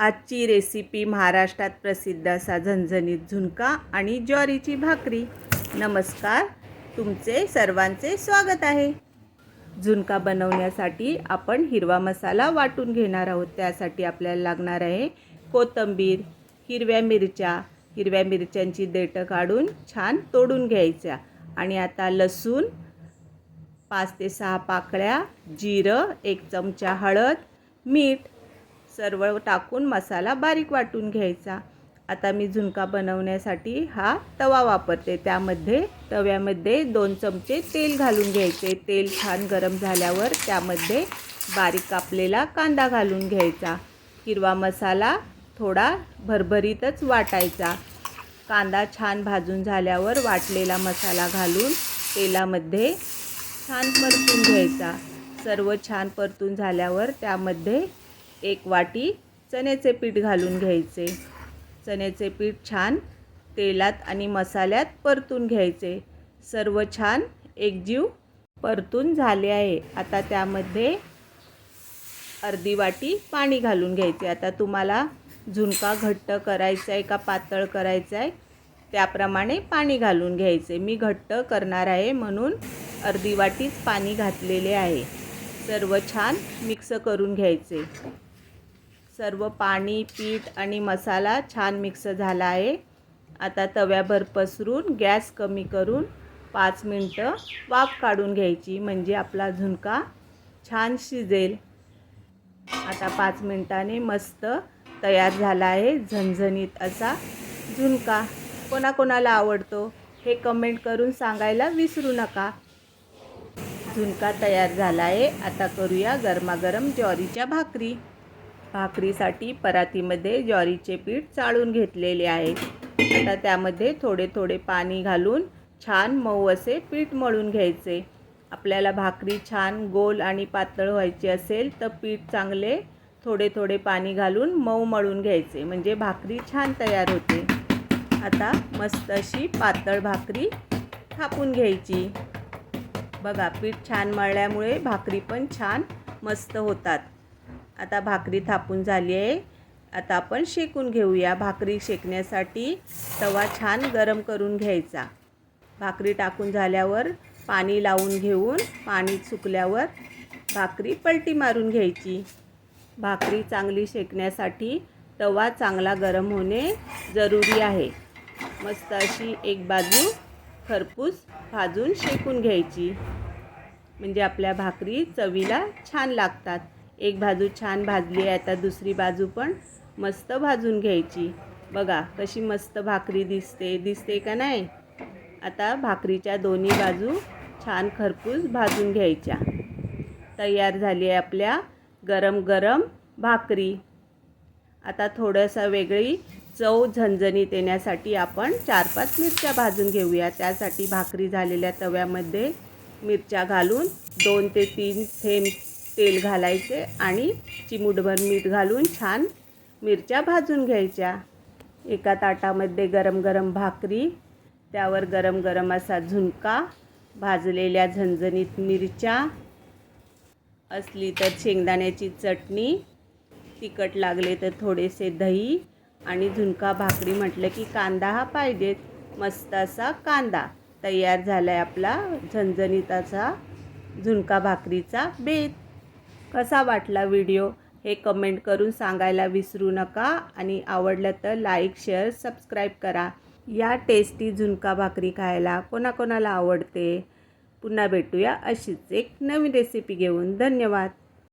आजची रेसिपी महाराष्ट्रात प्रसिद्ध असा झणझणीत झुणका आणि ज्वारीची भाकरी. नमस्कार तुमचे सर्वांचे स्वागत आहे. झुणका बनवण्यासाठी आपण हिरवा मसाला वाटून घेणार आहोत. त्यासाठी आपल्याला लागणार आहे कोथिंबीर हिरव्या मिरच्या. हिरव्या मिरच्यांची देठं काढून छान तोडून घ्यायच्या. आणि आता लसूण पाच ते सहा पाकळ्या जिरं एक चमचा हळद मीठ सर्व टाकून मसाला बारीक वाटून घ्यायचा. आता मी झुणका बनवण्यासाठी हा तवा वापरते. त्यामध्ये तव्यामध्ये दोन चमचे तेल घालून घ्यायचे. तेल छान गरम झाल्यावर त्यामध्ये बारीक कापलेला कांदा घालून घ्यायचा. हिरवा मसाला थोडा भरभरीतच वाटायचा. कांदा छान भाजून झाल्यावर वाटलेला मसाला घालून तेलामध्ये छान परतून घ्यायचा. सर्व छान परतून झाल्यावर त्यामध्ये एक वाटी चण्याचे पीठ घालून घ्यायचे. चण्याचे पीठ छान तेलात आणि मसाल्यात परतून घ्यायचे. सर्व छान एकजीव परतून झाले आहे. आता त्यामध्ये अर्धी वाटी पाणी घालून घ्यायचे. आता तुम्हाला झुणका घट्ट करायचा आहे का पातळ करायचा आहे त्याप्रमाणे पाणी घालून घ्यायचे. मी घट्ट करणार आहे म्हणून अर्धी वाटीच पाणी घातलेले आहे. सर्व छान मिक्स करून घ्यायचे. सर्व पाणी पीठ आणि मसाला छान मिक्स झाला आहे. आता तव्याभर पसरून गॅस कमी करून पाच मिनटं वाफ काढून घ्यायची म्हणजे आपला झुणका छान शिजेल. आता पाच मिनटाने मस्त तयार झाला आहे झणझणीत असा झुणका. कोणाकोणाला आवडतो हे कमेंट करून सांगायला विसरू नका. झुणका तयार झाला आहे. आता करूया गरमागरम ज्वारीच्या भाकरी. भाकरीसाठी परातीमध्ये ज्वारीचे पीठ चाळून घेतलेले आहे. आता त्यामध्ये थोडे थोडे पाणी घालून छान मऊ असे पीठ मळून घ्यायचे. आपल्याला भाकरी छान गोल आणि पातळ व्हायची असेल तर पीठ चांगले थोडे थोडे पाणी घालून मऊ मळून घ्यायचे. म्हणजे भाकरी छान तयार होते. आता मस्त अशी पातळ भाकरी थापून घ्यायची. बघा पीठ छान मळल्यामुळे भाकरी पण छान मस्त होतात. आता भाकरी थापून झाली आहे. आता आपण शेकून घेऊया. भाकरी शेकण्यासाठी तवा छान गरम करून घ्यायचा. भाकरी टाकून झाल्यावर पाणी लावून घेऊन पाणी सुकल्यावर भाकरी पलटी मारून घ्यायची. भाकरी चांगली शेकण्यासाठी तवा चांगला गरम होणे जरुरी आहे. मस्त अशी एक बाजू खरपूस भाजून शेकून घ्यायची. म्हणजे आपल्या भाकरी चवीला छान लागतात. एक बाजू छान भाजली आहे आता दुसरी बाजू पण मस्त भाजून घ्यायची. बघा कशी मस्त भाकरी दिसते दिसते का नाही? आता भाकरीच्या दोन्ही बाजू छान खरपूस भाजून घ्यायच्या. तयार झाली आहे आपल्या गरम गरम भाकरी. आता थोडंसं वेगळी चव झणझणीत येण्यासाठी आपण चार पाच मिरच्या भाजून घेऊया. त्यासाठी भाकरी झालेल्या तव्यामध्ये मिरच्या घालून दोन ते तीन थेंब तेल घालायचे आणि चिमूटभर मीठ घालून छान मिरच्या भाजून घ्यायच्या. एका ताटामध्ये गरम गरम भाकरी त्यावर गरम गरम असा झुणका भाजलेल्या झणझणीत मिरच्या असली तर शेंगदाण्याची चटणी तिखट लागले तर थोडेसे दही आणि झुणका भाकरी म्हटलं की कांदा हा पाहिजेत मस्त असा कांदा तयार झाला आहे आपला झणझणीत असा झुणका भाकरीचा बेत. कसा वाटला व्हिडिओ हे कमेंट करून सांगायला विसरू नका आणि आवडलं तर लाईक शेअर सबस्क्राईब करा. या टेस्टी झुणका भाकरी खायला कोणाकोणाला आवडते? पुन्हा भेटूया अशीच एक नवीन रेसिपी घेऊन. धन्यवाद.